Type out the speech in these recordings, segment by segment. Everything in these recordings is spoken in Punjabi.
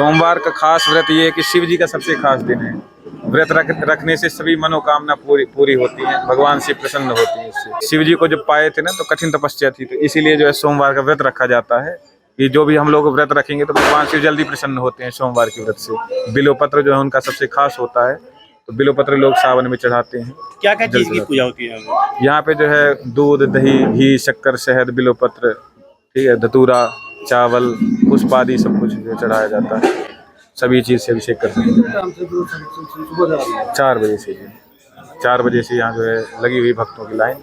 सोमवार का खास व्रत ये है कि शिव जी का सबसे खास दिन है। व्रत रख, रखने से सभी मनोकामना पूरी पूरी होती है भगवान से प्रसन्न होती है इससे शिव जी को जब पाए थे ना तो कठिन तपस्या थी तो इसीलिए जो है सोमवार का व्रत रखा जाता है। कि जो भी हम लोग व्रत रखेंगे तो भगवान शिव जल्दी प्रसन्न होते हैं सोमवार के व्रत से। बिलोपत्र जो है उनका सबसे खास होता है तो बिलोपत्र लोग सावन में चढ़ाते हैं। क्या क्या चीज़ की पूजा होती है यहाँ पे? यहाँ पे जो है दूध दही घी शक्कर शहद बिलोपत्र ठीक है धतूरा चावल पुष्प आदि सब कुछ जो चढ़ाया जाता है, सभी चीज़ से अभिषेक करते हैं। चार बजे से ही। चार बजे से यहाँ जो है, लगी हुई भक्तों की लाइन,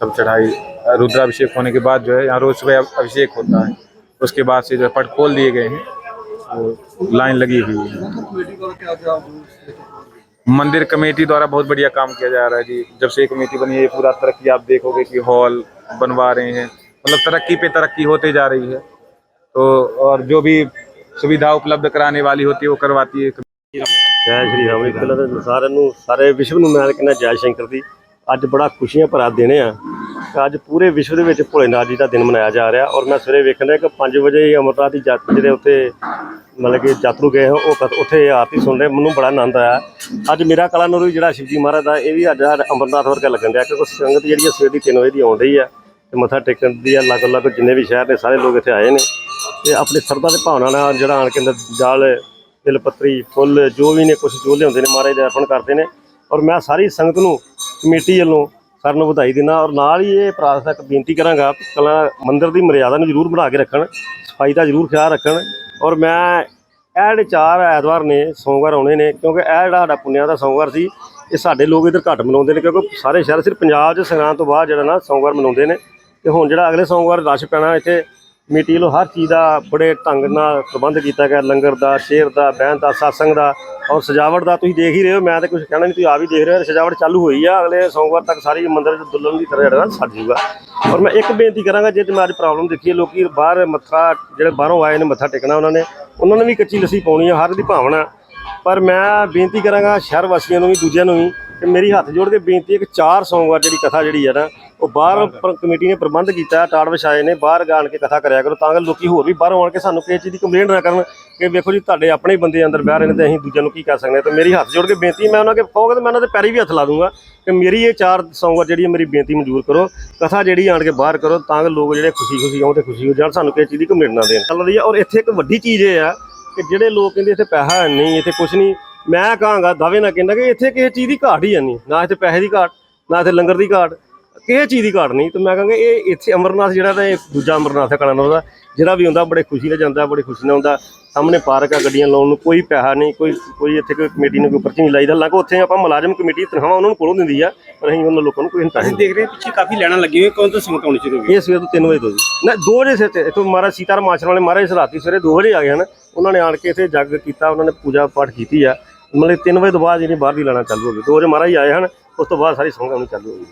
सब चढ़ाई, रुद्राभिषेक होने के बाद जो है, यहाँ रोज सुबह अभिषेक होता है। उसके बाद से जो है, पट खोल दिए गए हैं वो लाइन लगी हुई है। मंदिर कमेटी द्वारा बहुत बढ़िया काम किया जा रहा है जी। जब से कमेटी बनी है पूरा तरक्की आप देखोगे कि हॉल बनवा रहे हैं। मतलब तरक्की पे तरक्की होते जा रही है। तो और जो भी सुविधा उपलब्ध कराने वाली होती है वो करवाती है ਜੈ ਸ਼੍ਰੀ ਰਾਮ ਜੀ ਪਹਿਲਾਂ ਤਾਂ ਸਾਰਿਆਂ ਨੂੰ ਸਾਰੇ ਵਿਸ਼ਵ ਨੂੰ ਮੈਂ ਕਹਿੰਦਾ ਜੈ ਸ਼ੰਕਰ ਦੀ ਅੱਜ ਬੜਾ ਖੁਸ਼ੀਆਂ ਭਰਾ ਦਿਨ ਆ ਕਿ ਅੱਜ ਪੂਰੇ ਵਿਸ਼ਵ ਦੇ ਵਿੱਚ ਭੋਲੇਨਾਥ ਜੀ ਦਾ ਦਿਨ ਮਨਾਇਆ ਜਾ ਰਿਹਾ ਔਰ ਮੈਂ ਸਵੇਰੇ ਵੇਖਣ ਰਿਹਾ ਕਿ 5 ਵਜੇ ਹੀ ਅਮਰਨਾਥ ਦੀ ਯਾਤਰਾ ਜਿਹੜੇ ਉੱਥੇ ਮਤਲਬ ਕਿ ਯਾਤਰੂ ਗਏ ਹੋ ਉਹ ਕਥ- ਉੱਥੇ ਆਰਤੀ ਸੁਣ ਰਹੇ ਮੈਨੂੰ ਬੜਾ ਆਨੰਦ ਆਇਆ ਅੱਜ ਮੇਰਾ ਕਲਾ ਨੂਰ ਵੀ ਜਿਹੜਾ ਸ਼ਿਵਜੀ ਮਹਾਰਾਜ ਦਾ ਇਹ ਵੀ ਅੱਜ ਸਾਡਾ ਅਮਰਨਾਥ ਵਰਗਾ ਲੱਗਣ ਡਿਆ ਕਿਉਂਕਿ ਸੰਗਤ ਜਿਹੜੀ ਆ ਸਵੇਰ ਦੀ 3 ਵਜੇ ਦੀ ਆਉਣ ਰਹੀ ਆ ਤੇ ਮੱਥਾ ਟੇਕਣ ਦੀ ਆ ਅਲੱਗ ਅਲੱਗ ਜਿੰਨੇ ਵੀ ਸ਼ਹਿਰ ਨੇ ਸਾਰੇ ਲੋਕ ਇੱਥੇ ਆਏ ਨੇ ਤੇ ਆਪਣੀ ਸਰਦਾ ਦੇ ਭਾਵਨਾ ਨਾਲ ਜਿਹੜਾ ਆਣ ਕੇ ਅੰਦਰ ਜਲ, ਤਿਲ, ਪੱਤਰੀ, ਫੁੱਲ, ਜੋ ਵੀ ਨੇ ਕੁਝ ਜੋ ਲਿਆਉਂਦੇ ਨੇ, ਮਹਾਰਾਜ ਦੇ ਅਰਪਣ ਕਰਦੇ ਨੇ। ਔਰ ਮੈਂ ਸਾਰੀ ਸੰਗਤ ਨੂੰ, ਕਮੇਟੀ ਵੱਲੋਂ ਸਾਰਿਆਂ ਨੂੰ ਵਧਾਈ ਦਿੰਦਾ ਔਰ ਨਾਲ ਹੀ ਇਹ ਪ੍ਰਾਰਥਨਾ ਇੱਕ ਬੇਨਤੀ ਕਰਾਂਗਾ ਕਿ ਕਲਾ ਮੰਦਿਰ ਦੀ ਮਰਿਆਦਾ ਨੂੰ ਜ਼ਰੂਰ ਬਣਾ ਕੇ ਰੱਖਣ, ਸਫ਼ਾਈ ਦਾ ਜ਼ਰੂਰ ਖਿਆਲ ਰੱਖਣ। ਔਰ ਮੈਂ ਇਹ ਜਿਹੜੇ ਚਾਰ ਐਤਵਾਰ ਨੇ, ਸੋਮਵਾਰ ਆਉਣੇ ਨੇ, ਕਿਉਂਕਿ ਇਹ ਜਿਹੜਾ ਸਾਡਾ ਪੁੰਨਿਆ ਦਾ ਸੋਮਵਾਰ ਸੀ, ਇਹ ਸਾਡੇ ਲੋਕ ਇਧਰ ਘੱਟ ਮਨਾਉਂਦੇ ਨੇ, ਕਿਉਂਕਿ ਸਾਰੇ ਸ਼ਹਿਰ, ਸਿਰਫ ਪੰਜਾਬ 'ਚ ਸੰਗਰਾਂਦ ਤੋਂ ਬਾਅਦ ਜਿਹੜਾ ਨਾ ਸੋਮਵਾਰ ਮਨਾਉਂਦੇ ਨੇ। ਤੇ ਹੁਣ ਜਿਹੜਾ ਅਗਲੇ ਸੋਮਵਾਰ ਰਸ਼ ਪੈਣਾ ਇੱਥੇ ਕਮੇਟੀ ਵੱਲੋਂ ਹਰ ਚੀਜ਼ ਦਾ ਬੜੇ ਢੰਗ ਨਾਲ ਪ੍ਰਬੰਧ ਕੀਤਾ ਗਿਆ। ਲੰਗਰ ਦਾ, ਸ਼ੇਰ ਦਾ, ਬਹਿਣ ਦਾ satsang ਦਾ ਔਰ ਸਜਾਵਟ ਦਾ ਤੁਸੀਂ ਦੇਖ ਹੀ ਰਹੇ ਹੋ। ਮੈਂ ਤਾਂ ਕੁਝ ਕਹਿਣਾ ਨਹੀਂ, ਤੁਸੀਂ ਆ ਵੀ ਦੇਖ ਰਹੇ ਹੋ। ਸਜਾਵਟ ਚਾਲੂ ਹੋਈ ਆ। ਅਗਲੇ ਸੋਮਵਾਰ ਤੱਕ ਸਾਰੀ ਮੰਦਰ ਚ ਦੁਲਹਨ ਦੀ ਤਰ੍ਹਾਂ ਜਿਹੜਾ ਸੱਜ ਜੂਗਾ ਔਰ ਮੈਂ ਇੱਕ ਬੇਨਤੀ ਕਰਾਂਗਾ, ਜੇ ਤੇ ਮੈਂ ਅੱਜ ਪ੍ਰੋਬਲਮ ਦੇਖੀ ਹੈ ਲੋਕੀ ਬਾਹਰ ਮੱਥਾ, ਜਿਹੜੇ ਬਾਹਰੋਂ ਆਏ ਨੇ ਮੱਥਾ ਟੇਕਣਾ ਉਹਨਾਂ ਨੇ ਉਹਨਾਂ ਨੇ ਵੀ ਕੱਚੀ ਲੱਸੀ ਪਾਉਣੀ ਆ, ਹਰ ਦੀ ਭਾਵਨਾ। ਪਰ ਮੈਂ ਬੇਨਤੀ ਕਰਾਂਗਾ ਸ਼ਹਿਰ ਵਾਸੀਆਂ ਨੂੰ ਵੀ, ਦੂਜਿਆਂ ਨੂੰ ਵੀ, ਕਿ ਮੇਰੀ ਹੱਥ ਜੋੜ ਕੇ ਬੇਨਤੀ ਹੈ ਕਿ ਚਾਰ ਸੋਮਵਾਰ ਜਿਹੜੀ ਕਥਾ ਜਿਹੜੀ ਹੈ ਨਾ ਉਹ ਬਾਹਰ ਪਰ- ਕਮੇਟੀ ਨੇ ਪ੍ਰਬੰਧ ਕੀਤਾ ਟਾੜ ਵਿਛਾਏ ਨੇ ਬਾਹਰ ਗਾਣ ਕੇ ਕਥਾ ਕਰਿਆ ਕਰੋ ਤਾਂ ਕਿ ਲੋਕੀ ਹੋਰ ਵੀ ਬਾਹਰੋਂ ਆਣ ਕੇ ਸਾਨੂੰ ਕਿਸੇ ਚੀਜ਼ ਦੀ ਕੰਪਲੇਂਟ ਨਾ ਕਰਨ ਕਿ ਵੇਖੋ ਜੀ ਤੁਹਾਡੇ ਆਪਣੇ ਹੀ ਬੰਦੇ ਅੰਦਰ ਬਹਿ ਰਹੇ ਨੇ ਤੇ ਅਸੀਂ ਦੂਜਿਆਂ ਨੂੰ ਕੀ ਕਰ ਸਕਦੇ ਹਾਂ। ਤੇ ਮੇਰੀ ਹੱਥ ਜੋੜ ਕੇ ਬੇਨਤੀ ਮੈਂ ਉਹਨਾਂ ਕੇ ਕਹੋਗੇ ਤੇ ਮੈਂ ਉਹਨਾਂ ਦੇ ਪੈਰੀ ਵੀ ਹੱਥ ਲਾ ਦੂੰਗਾ ਕਿ ਮੇਰੀ ਇਹ ਚਾਰ ਸੋਮਵਾਰ ਜਿਹੜੀ ਹੈ ਮੇਰੀ ਬੇਨਤੀ ਮਨਜ਼ੂਰ ਕਰੋ ਕਥਾ ਜਿਹੜੀ ਆਣ ਕੇ ਬਾਹਰ ਕਰੋ ਤਾਂ ਕਿ ਲੋਕ ਜਿਹੜੇ ਖੁਸ਼ੀ ਖੁਸ਼ੀ ਆਉਣ ਤੇ ਖੁਸ਼ੀ ਹੋ ਜਾਣ ਸਾਨੂੰ ਕਿਸੇ ਚੀਜ਼ ਦੀ ਕੰਪਲੇਂਟ ਨਾ ਦੇਣ। ਚੱਲ ਰਹੀ ਹੈ ਔਰ ਇੱਥੇ ਇੱਕ ਵੱਡੀ ਚੀਜ਼ ਇਹ ਆ ਕਿ ਜਿਹੜੇ ਲੋਕ ਕਹਿੰਦੇ ਇੱਥੇ ਪੈਸਾ ਹੈ ਨਹੀਂ ਇੱਥੇ ਕੁਝ ਨਹੀਂ ਮੈਂ ਕਹਾਂਗਾ ਦਾਅਵੇ ਨਾਲ ਕਹਿੰਦਾ ਕਿ ਇੱਥੇ ਕਿਸੇ ਚੀਜ਼ ਦੀ ਘਾਟ ਹੀ ਹੈ ਨਹੀਂ ਨਾ ਇੱਥੇ ਪੈਸੇ ਦੀ ਘਾਟ ਨਾ ਇੱਥੇ ਲੰਗਰ ਦੀ ਘਾਟ ਕਿਸੇ ਚੀਜ਼ ਦੀ ਘਾਟ ਨਹੀਂ ਤੇ ਮੈਂ ਕਹਾਂਗਾ ਇਹ ਇੱਥੇ ਅਮਰਨਾਥ ਜਿਹੜਾ ਤਾਂ ਇਹ ਦੂਜਾ ਅਮਰਨਾਥ ਹੈ ਕਲਾਨੌਰ ਦਾ ਜਿਹੜਾ ਵੀ ਹੁੰਦਾ ਬੜੇ ਖੁਸ਼ੀ ਨਾਲ ਜਾਂਦਾ ਬੜੀ ਖੁਸ਼ੀ ਨਾਲ ਹੁੰਦਾ ਸਾਹਮਣੇ ਪਾਰਕ ਆ ਗੱਡੀਆਂ ਲਾਉਣ ਨੂੰ ਕੋਈ ਪੈਸਾ ਨਹੀਂ ਕੋਈ ਕੋਈ ਇੱਥੇ ਕੋਈ ਕਮੇਟੀ ਨੂੰ ਕੋਈ ਪਰਚੀ ਨਹੀਂ ਲਾਈਦਾ ਹਾਲਾਂਕਿ ਉੱਥੇ ਆਪਾਂ ਮੁਲਾਜ਼ਮ ਕਮੇਟੀ ਤਨਖਾਹਾਂ ਉਹਨਾਂ ਨੂੰ ਕੋਲੋਂ ਦਿੰਦੀ ਆ ਪਰ ਅਸੀਂ ਉਹਨਾਂ ਲੋਕਾਂ ਨੂੰ ਕੋਈ ਪੈਸੇ ਅਸੀਂ ਦੇਖ ਰਹੇ ਪਿੱਛੇ ਕਾਫੀ ਲੈਣਾ ਲੱਗੀ ਹੋਈ ਕੌਣ ਤੋਂ ਸੰਗਤ ਆਉਣੀ ਸ਼ੁਰੂ ਹੋ ਗਈ? ਇਹ ਸਵੇਰ ਤੋਂ 3 ਵਜੇ ਤੋਂ ਜੀ। ਨਾ 2 ਵਜੇ ਸੇ ਤੇ ਇੱਥੋਂ ਮਹਾਰਾਜ ਸੀਤਾਰਾਮ ਆਸ਼ਰਮ ਵਾਲੇ ਮਹਾਰਾਜ ਰਾਤੀ ਸਵੇਰੇ 2 ਵਜੇ ਆ ਗਏ ਹਨ ਉਹਨਾਂ ਨੇ ਆਣ ਕੇ ਇੱਥੇ ਜੱਗ ਕੀਤਾ ਉਹਨਾਂ ਨੇ ਪੂਜਾ ਪਾਠ ਕੀਤੀ ਆ ਮਤਲਬ 3 ਵਜੇ ਤੋਂ ਬਾਅਦ ਜਿਹੜੀ ਬਾਹਰ ਦੀ ਲਾਣਾ ਚਾਲੂ ਹੋ ਗਈ 2 ਵਜੇ ਮਹਾਰਾਜ ਆਏ ਹਨ ਉਸ ਤੋਂ ਬਾਅਦ ਸਾਰੀ ਸੰਗਤ ਆਉਣੀ ਚਾਲੂ ਹੋ ਗਈ।